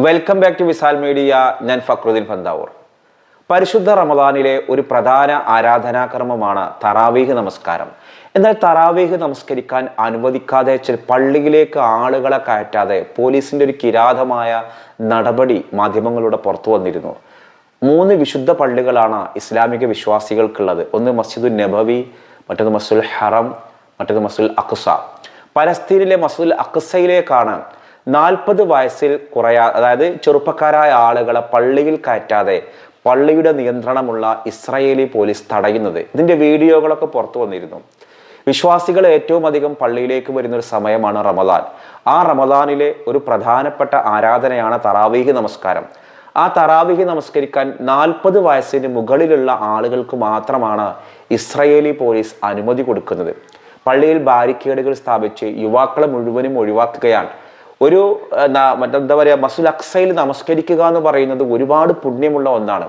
Welcome back to Visal media ഞാൻ ഫക്രുദ്ദീൻ ഫന്താവൂർ പരിശുദ്ധ റമദാനിലെ ഒരു പ്രധാന ആരാധനാക്രമമാണ് തറാവീഹ് നമസ്കാരം. എന്നാൽ തറാവീഹ് നമസ്കരിക്കാൻ അനുവദിക്കാതെ ചില പള്ളിയിലേക്ക് ആളുകളെ കയറ്റാതെ പോലീസിന്റെ ഒരു കിരാതമായ നടപടി മാധ്യമങ്ങളുടെ പുറത്തു വന്നിരുന്നു. മൂന്ന് വിശുദ്ധ പള്ളികളാണ് ഇസ്ലാമിക വിശ്വാസികൾക്കുള്ളത്. ഒന്ന് മസ്ജിദുൽ നബവി മറ്റൊന്ന് മസ്ജിദുൽ ഹറം മറ്റൊന്ന് മസ്ജിദുൽ അഖ്സ. പലസ്തീനിലെ മസ്ജിദുൽ അഖ്സയിലേക്കാണ് നാൽപ്പത് വയസ്സിൽ കുറയാ അതായത് ചെറുപ്പക്കാരായ ആളുകളെ പള്ളിയിൽ കയറ്റാതെ പള്ളിയുടെ നിയന്ത്രണമുള്ള ഇസ്രയേലി പോലീസ് തടയുന്നത്. ഇതിന്റെ വീഡിയോകളൊക്കെ പുറത്തു വന്നിരുന്നു. വിശ്വാസികൾ ഏറ്റവും അധികം പള്ളിയിലേക്ക് വരുന്ന ഒരു സമയമാണ് റമദാൻ. ആ റമദാനിലെ ഒരു പ്രധാനപ്പെട്ട ആരാധനയാണ് തറാവീഹ് നമസ്കാരം. ആ തറാവിഹി നമസ്കരിക്കാൻ നാൽപ്പത് വയസ്സിന് മുകളിലുള്ള ആളുകൾക്ക് മാത്രമാണ് ഇസ്രയേലി പോലീസ് അനുമതി കൊടുക്കുന്നത്. പള്ളിയിൽ ബാരിക്കേഡുകൾ സ്ഥാപിച്ച് യുവാക്കളെ മുഴുവനും ഒഴിവാക്കുകയാണ്. ഒരു മറ്റെന്താ പറയുക മസുൽ അക്സയിൽ നമസ്കരിക്കുക എന്ന് പറയുന്നത് ഒരുപാട് പുണ്യമുള്ള ഒന്നാണ്.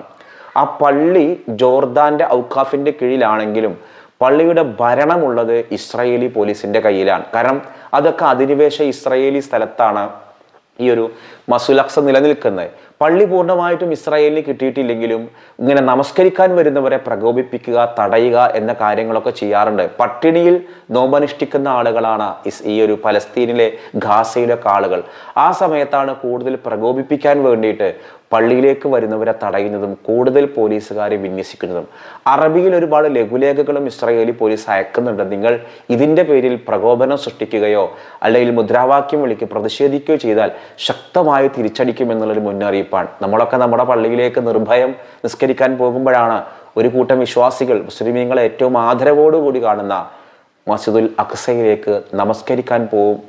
ആ പള്ളി ജോർദാന്റെ ഔക്കാഫിന്റെ കീഴിലാണെങ്കിലും പള്ളിയുടെ ഭരണമുള്ളത് ഇസ്രായേലി പോലീസിന്റെ കയ്യിലാണ്. കാരണം അതൊക്കെ അധിനിവേശ ഇസ്രായേലി സ്ഥലത്താണ്. ഈ ഒരു മസുലക്സ നിലനിൽക്കുന്നത്. പള്ളി പൂർണമായിട്ടും ഇസ്രായേലിന് കിട്ടിയിട്ടില്ലെങ്കിലും ഇങ്ങനെ നമസ്കരിക്കാൻ വരുന്നവരെ പ്രകോപിപ്പിക്കുക തടയുക എന്ന കാര്യങ്ങളൊക്കെ ചെയ്യാറുണ്ട്. പട്ടിണിയിൽ നോമ്പനുഷ്ഠിക്കുന്ന ആളുകളാണ് ഈ ഒരു പലസ്തീനിലെ ഖാസയിലൊക്കെ ആളുകൾ. ആ സമയത്താണ് കൂടുതൽ പ്രകോപിപ്പിക്കാൻ വേണ്ടിയിട്ട് പള്ളിയിലേക്ക് വരുന്നവരെ തടയുന്നതും കൂടുതൽ പോലീസുകാരെ വിന്യസിക്കുന്നതും. അറബിയിൽ ഒരുപാട് ലഘുലേഖകളും ഇസ്രായേലി പോലീസ് അയക്കുന്നുണ്ട്. നിങ്ങൾ ഇതിന്റെ പേരിൽ പ്രകോപനം സൃഷ്ടിക്കുകയോ അല്ലെങ്കിൽ മുദ്രാവാക്യം വിളിക്കുക പ്രതിഷേധിക്കുകയോ ചെയ്താൽ ശക്തമായി തിരിച്ചടിക്കുമെന്നുള്ളൊരു മുന്നറിയിപ്പാണ്. നമ്മളൊക്കെ നമ്മുടെ പള്ളിയിലേക്ക് നിർഭയം നിസ്കരിക്കാൻ പോകുമ്പോഴാണ് ഒരു കൂട്ടം വിശ്വാസികൾ മുസ്ലിമീങ്ങളെ ഏറ്റവും ആദരവോടുകൂടി കാണുന്ന മസ്ജിദുൽ അക്സയിലേക്ക് നമസ്കരിക്കാൻ പോകും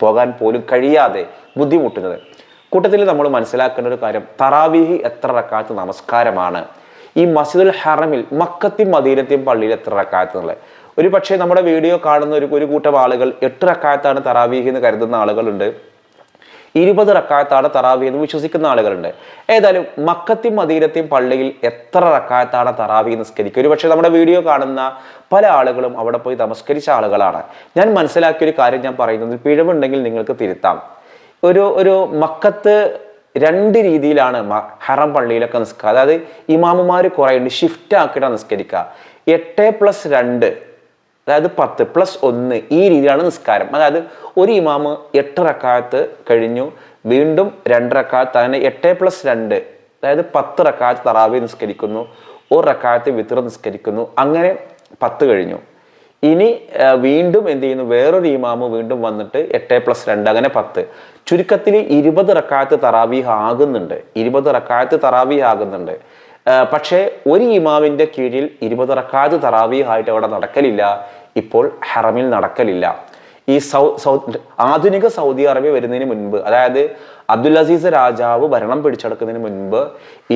പോകാൻ പോലും കഴിയാതെ ബുദ്ധിമുട്ടുന്നത്. കൂട്ടത്തിൽ നമ്മൾ മനസ്സിലാക്കേണ്ട ഒരു കാര്യം തറാവീഹി എത്ര റക്കാത്ത് നമസ്കാരമാണ്. ഈ മസ്ജിദുൽ ഹറമിൽ മക്കത്തിയും മദീനത്തെയും പള്ളിയിൽ എത്ര റക്കാത്ത് എന്നുള്ളത്. ഒരു പക്ഷേ നമ്മുടെ വീഡിയോ കാണുന്ന ഒരു ഒരു കൂട്ടം ആളുകൾ എട്ട് റക്കാത്താണ് തറാവീഹി എന്ന് കരുതുന്ന ആളുകളുണ്ട്. ഇരുപത് റക്കായത്താണ് തറാവി എന്ന് വിശ്വസിക്കുന്ന ആളുകളുണ്ട്. ഏതായാലും മക്കത്തിയും മദീനത്തെയും പള്ളിയിൽ എത്ര റക്കായത്താണ് തറാവി നിസ്കരിക്കുക. ഒരു പക്ഷേ നമ്മുടെ വീഡിയോ കാണുന്ന പല ആളുകളും അവിടെ പോയി നമസ്കരിച്ച ആളുകളാണ്. ഞാൻ മനസ്സിലാക്കിയ ഒരു കാര്യം ഞാൻ പറയുന്നത് പിഴവുണ്ടെങ്കിൽ നിങ്ങൾക്ക് തിരുത്താം. ഒരു ഒരു മക്കത്ത് രണ്ട് രീതിയിലാണ് ഹറം പള്ളിയിലൊക്കെ നിസ്കരിക്കുക അതായത് ഇമാമുമാർ കുറേ ഉണ്ട് ഷിഫ്റ്റ് ആക്കിയിട്ടാണ് നിസ്കരിക്കുക. എട്ട് പ്ലസ് രണ്ട് അതായത് പത്ത് പ്ലസ് ഒന്ന് ഈ രീതിയിലാണ് നിസ്കാരം. അതായത് ഒരു ഇമാമ് എട്ട് റക്കാത്ത് കഴിഞ്ഞു വീണ്ടും രണ്ട് റക്കാത്ത് അങ്ങനെ എട്ട് പ്ലസ് രണ്ട് അതായത് പത്ത് റക്കാത്ത് തറാവി നിസ്കരിക്കുന്നു ഒരു റക്കാത്ത് വിത്ര നിസ്കരിക്കുന്നു അങ്ങനെ പത്ത് കഴിഞ്ഞു. ഇനി വീണ്ടും എന്ത് ചെയ്യുന്നു? വേറൊരു ഇമാമ് വീണ്ടും വന്നിട്ട് എട്ട് പ്ലസ് രണ്ട് അങ്ങനെ പത്ത്. ചുരുക്കത്തിൽ ഇരുപത് റക്കാത്ത് തറാവീഹ് ആകുന്നുണ്ട്. ഇരുപത് റക്കാത്ത് തറാവീഹ് ആകുന്നുണ്ട്. പക്ഷേ ഒരു ഇമാമിന്റെ കീഴിൽ ഇരുപത് റക്കാത്ത് തറാവീഹ് ആയിട്ട് അവിടെ നടക്കലില്ല. ഇപ്പോൾ ഹറമിൽ നടക്കലില്ല. ഈ സൗ സൗ ആധുനിക സൗദി അറേബ്യ വരുന്നതിന് മുൻപ് അതായത് അബ്ദുൽ അസീസ് രാജാവ് ഭരണം പിടിച്ചെടുക്കുന്നതിന് മുൻപ്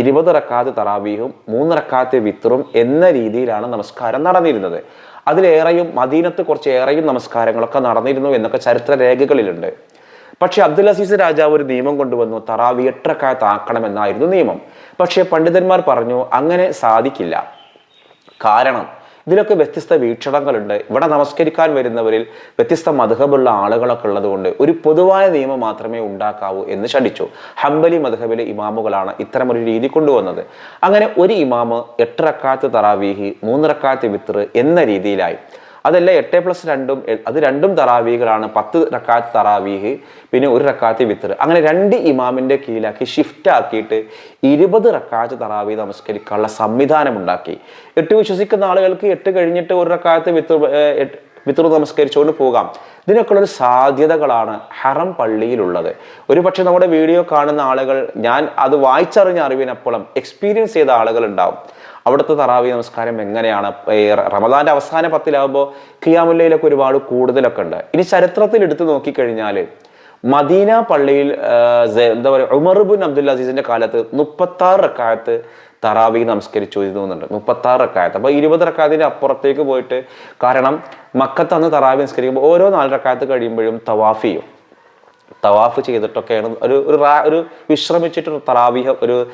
ഇരുപത് റക്കാത്ത് തറാവീഹും മൂന്ന് റക്കാത്ത് വിത്തറും എന്ന രീതിയിലാണ് നമസ്കാരം നടന്നിരുന്നത്. അതിലേറെയും മദീനത്ത് കുറച്ച് ഏറെയും നമസ്കാരങ്ങളൊക്കെ നടന്നിരുന്നു എന്നൊക്കെ ചരിത്ര രേഖകളിലുണ്ട്. പക്ഷേ അബ്ദുൽ അസീസ് രാജാവ് ഒരു നിയമം കൊണ്ടുവന്നു തറാവി ആക്കണമെന്നായിരുന്നു നിയമം. പക്ഷേ പണ്ഡിതന്മാർ പറഞ്ഞു അങ്ങനെ സാധിക്കില്ല. കാരണം ഇതിലൊക്കെ വ്യത്യസ്ത വീക്ഷണങ്ങളുണ്ട്. ഇവിടെ നമസ്കരിക്കാൻ വരുന്നവരിൽ വ്യത്യസ്ത മധുഹബുള്ള ആളുകളൊക്കെ ഉള്ളതുകൊണ്ട് ഒരു പൊതുവായ നിയമം മാത്രമേ ഉണ്ടാക്കാവൂ എന്ന് ശഠിച്ചു. ഹംബലി മധുഹബിലെ ഇമാമുകളാണ് ഇത്തരം ഒരു രീതി കൊണ്ടുവന്നത്. അങ്ങനെ ഒരു ഇമാമ് എട്ട് റക്കാത്ത് തറാവീഹി മൂന്ന് റക്കാത്ത് വിത്തർ എന്ന രീതിയിലായി. അതല്ല എട്ട് പ്ലസ് രണ്ടും അത് രണ്ടും തറാവീകളാണ് പത്ത് റക്കാത്ത് തറാവീഹ് പിന്നെ ഒരു റക്കാത്ത് വിത്തർ അങ്ങനെ രണ്ട് ഇമാമിന്റെ കീഴിലാക്കി ഷിഫ്റ്റ് ആക്കിയിട്ട് ഇരുപത് റക്കാത്ത് തറാവീ നമസ്കരിക്കാനുള്ള സംവിധാനം ഉണ്ടാക്കി എട്ട് വിശ്വസിക്കുന്ന ആളുകൾക്ക് എട്ട് കഴിഞ്ഞിട്ട് ഒരു റക്കാത്ത് വിത്തർ വിത്തർ നമസ്കരിച്ചുകൊണ്ട് പോകാം. ഇതിനൊക്കെയുള്ള സാധ്യതകളാണ് ഹറം പള്ളിയിലുള്ളത്. ഒരു പക്ഷെ നമ്മുടെ വീഡിയോ കാണുന്ന ആളുകൾ ഞാൻ അത് വായിച്ചറിഞ്ഞ അറിവിനപ്പുറം എക്സ്പീരിയൻസ് ചെയ്ത ആളുകൾ ഉണ്ടാവും. അവിടുത്തെ തറാവി നമസ്കാരം എങ്ങനെയാണ്? റമദാന്റെ അവസാന പത്തിലാകുമ്പോൾ ഖിയാമുല്ലയിലൊക്കെ ഒരുപാട് കൂടുതലൊക്കെ ഉണ്ട്. ഇനി ചരിത്രത്തിൽ എടുത്തു നോക്കിക്കഴിഞ്ഞാൽ മദീന പള്ളിയിൽ എന്താ പറയുക ഉമർബുൻ അബ്ദുൽ അസീസിന്റെ കാലത്ത് മുപ്പത്തി ആറ് റക്കായത്ത് തറാവി നമസ്കരിച്ചു തോന്നുന്നുണ്ട്. മുപ്പത്തി ആറ് റക്കായത്ത്. അപ്പൊ ഇരുപത് റക്കായത്തിന്റെ അപ്പുറത്തേക്ക് പോയിട്ട് കാരണം മക്കത്ത് അന്ന് തറാവി നമസ്കരിക്കുമ്പോൾ ഓരോ നാല് റക്കായത്ത് കഴിയുമ്പോഴും തവാഫ് ചെയ്യും. തവാഫ് ചെയ്തിട്ടൊക്കെയാണ് ഒരു ഒരു ഒരു വിശ്രമിച്ചിട്ട് തറാവിഹ ഒരു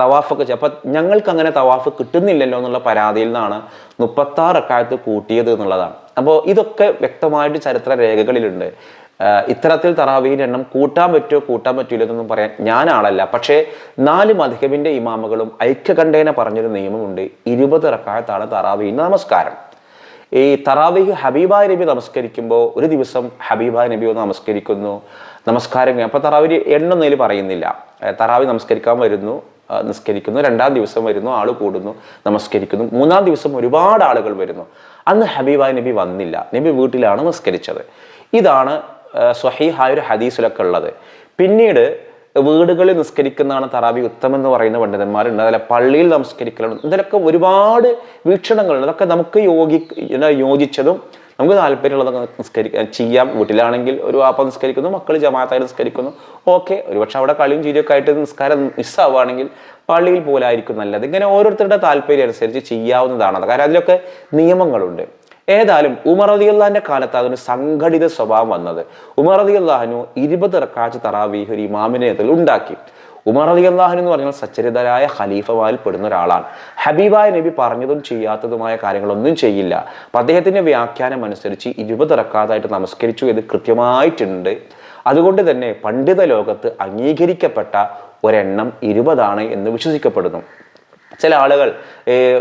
തവാഫൊക്കെ ചെയ്യും അപ്പം ഞങ്ങൾക്ക് അങ്ങനെ തവാഫ് കിട്ടുന്നില്ലല്ലോ എന്നുള്ള പരാതിയിൽ നിന്നാണ് മുപ്പത്താറ് അക്കാലത്ത് കൂട്ടിയത് എന്നുള്ളതാണ്. അപ്പോൾ ഇതൊക്കെ വ്യക്തമായിട്ട് ചരിത്ര രേഖകളിലുണ്ട്. ഇത്തരത്തിൽ തറാവീഹിന്റെ എണ്ണം കൂട്ടാൻ പറ്റുമോ കൂട്ടാൻ പറ്റില്ല എന്നൊന്നും പറയാൻ ഞാൻ ആളല്ല. പക്ഷേ നാല് മധുഹബിന്റെ ഇമാമുകളും ഐക്യകണ്ഠേന പറഞ്ഞൊരു നിയമമുണ്ട്. ഇരുപത് റക്കായത്താണ് തറാവീഹിന്റെ നമസ്കാരം. ഈ തറാവിഹ് ഹബീബായ നബി നമസ്കരിക്കുമ്പോൾ ഒരു ദിവസം ഹബീബായ നബി ഒന്ന് നമസ്കരിക്കുന്നു. നമസ്കാരം അപ്പോൾ തറാവിന് തറാവി എണ്ണൊന്നതിൽ പറയുന്നില്ല. തറാവി നമസ്കരിക്കാൻ വരുന്നു നിസ്കരിക്കുന്നു. രണ്ടാം ദിവസം വരുന്നു ആൾ കൂടുന്നു നമസ്കരിക്കുന്നു. മൂന്നാം ദിവസം ഒരുപാട് ആളുകൾ വരുന്നു. അന്ന് ഹബീബായ നബി വന്നില്ല. നബി വീട്ടിലാണ് നിസ്കരിച്ചത്. ഇതാണ് സ്വഹീഹായ ഒരു ഹദീസിലൊക്കെ ഉള്ളത്. പിന്നീട് വീടുകളിൽ നിസ്കരിക്കുന്നതാണ് തറാവി ഉത്തമം എന്ന് പറയുന്ന പണ്ഡിതന്മാരുണ്ട്. അതല്ല പള്ളിയിൽ നമസ്കരിക്കലുണ്ട് ഇതിലൊക്കെ ഒരുപാട് വീക്ഷണങ്ങളുണ്ട് അതൊക്കെ നമുക്ക് യോഗി യോജിച്ചതും നമുക്ക് താല്പര്യമുള്ളതൊക്കെ നിസ്കരിക്കാൻ ചെയ്യാം. വീട്ടിലാണെങ്കിൽ ഒരു വാപ്പ നിസ്കരിക്കുന്നു മക്കൾ ജമാഅത്തായി നിസ്കരിക്കുന്നു. ഓക്കെ. ഒരുപക്ഷെ അവിടെ കളിയും ചീരിയൊക്കെ ആയിട്ട് നിസ്കാരം മിസ്സാവുകയാണെങ്കിൽ പള്ളിയിൽ പോലായിരിക്കും നല്ലത്. ഇങ്ങനെ ഓരോരുത്തരുടെ താല്പര്യം അനുസരിച്ച് ചെയ്യാവുന്നതാണ്. കാരണം അതിലൊക്കെ നിയമങ്ങളുണ്ട്. ഏതായാലും ഉമർ അലി അള്ളാഹിന്റെ കാലത്ത് അതിന് സംഘടിത സ്വഭാവം വന്നത്. ഉമർ അലി അള്ളാഹനു ഇരുപത് റക്കാച്ച് തറാവീഹ് ഒരു ഇമാമിനെ അതിൽ ഉണ്ടാക്കി. ഉമർ അലി അള്ളാഹു എന്ന് പറഞ്ഞാൽ സച്ചരിതരായ ഖലീഫമാരിൽ പെടുന്ന ഒരാളാണ്. ഹബീബായ നബി പറഞ്ഞതും ചെയ്യാത്തതുമായ കാര്യങ്ങളൊന്നും ചെയ്യില്ല. അപ്പൊ അദ്ദേഹത്തിന്റെ വ്യാഖ്യാനം അനുസരിച്ച് ഇരുപത് റക്കാതായിട്ട് നമസ്കരിച്ചു എന്ന് കൃത്യമായിട്ടുണ്ട്. അതുകൊണ്ട് തന്നെ പണ്ഡിത ലോകത്ത് അംഗീകരിക്കപ്പെട്ട ഒരെണ്ണം ഇരുപതാണ് എന്ന് വിശ്വസിക്കപ്പെടുന്നു. ചില ആളുകൾ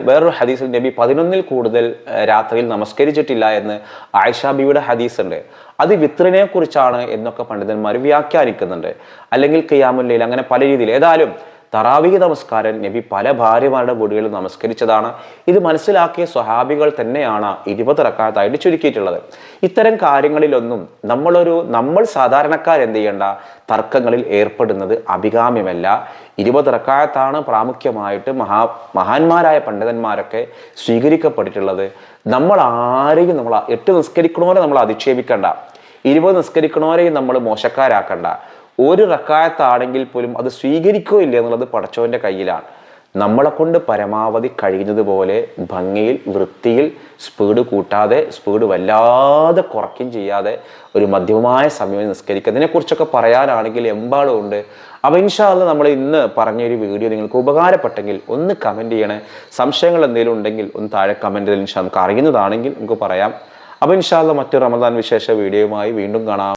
വേറൊരു ഹദീസിൽ നബി പതിനൊന്നിൽ കൂടുതൽ രാത്രിയിൽ നമസ്കരിച്ചിട്ടില്ല എന്ന് ആയിഷ ബിയുടെ ഹദീസ് ഉണ്ട് അത് വിത്രിനെ കുറിച്ചാണ് എന്നൊക്കെ പണ്ഡിതന്മാർ വ്യാഖ്യാനിക്കുന്നുണ്ട്. അല്ലെങ്കിൽ കിയാമുല്ലയിൽ അങ്ങനെ പല രീതിയിൽ. ഏതായാലും തറാവിക നമസ്കാരം നബി പല ഭാര്യമാരുടെ വീടുകളിൽ നമസ്കരിച്ചതാണ്. ഇത് മനസ്സിലാക്കിയ സ്വഹാബികൾ തന്നെയാണ് ഇരുപത് റക്കാത്തായിട്ട് ചുരുക്കിയിട്ടുള്ളത്. ഇത്തരം കാര്യങ്ങളിലൊന്നും നമ്മളൊരു നമ്മൾ സാധാരണക്കാർ എന്ത് ചെയ്യേണ്ട? തർക്കങ്ങളിൽ ഏർപ്പെടുന്നത് അഭികാമ്യമല്ല. ഇരുപത് റക്കായത്താണ് പ്രാമുഖ്യമായിട്ട് മഹാ മഹാന്മാരായ പണ്ഡിതന്മാരൊക്കെ സ്വീകരിക്കപ്പെട്ടിട്ടുള്ളത്. നമ്മൾ ആരെയും നമ്മൾ എട്ട് നിസ്കരിക്കണവരെ നമ്മൾ അധിക്ഷേപിക്കണ്ട. ഇരുപത് നിസ്കരിക്കണവരെയും നമ്മൾ മോശക്കാരാക്കണ്ട. ഒരു റക്കായത്താണെങ്കിൽ പോലും അത് സ്വീകരിക്കോ ഇല്ല എന്നുള്ളത് പടച്ചവന്റെ കയ്യിലാണ്. നമ്മളെ കൊണ്ട് പരമാവധി കഴിയുന്നതുപോലെ ഭംഗിയിൽ വൃത്തിയിൽ സ്പീഡ് കൂട്ടാതെ സ്പീഡ് വല്ലാതെ കുറയ്ക്കും ചെയ്യാതെ ഒരു മധ്യമമായ സമയം നിസ്കരിക്കുക. ഇതിനെക്കുറിച്ചൊക്കെ പറയാനാണെങ്കിൽ എമ്പാടും ഉണ്ട്. അപ്പോൾ ഇൻഷാല്ല നമ്മൾ ഇന്ന് പറഞ്ഞൊരു വീഡിയോ നിങ്ങൾക്ക് ഉപകാരപ്പെട്ടെങ്കിൽ ഒന്ന് കമന്റ് ചെയ്യണേ. സംശയങ്ങൾ എന്തെങ്കിലും ഉണ്ടെങ്കിൽ ഒന്ന് താഴെ കമന്റിൽ ഇൻഷാ നമുക്ക് അറിയുന്നതാണെങ്കിൽ നമുക്ക് പറയാം. അപ്പോൾ ഇൻഷാല്ല മറ്റു റമദാൻ വിശേഷ വീഡിയോയുമായി വീണ്ടും കാണാം.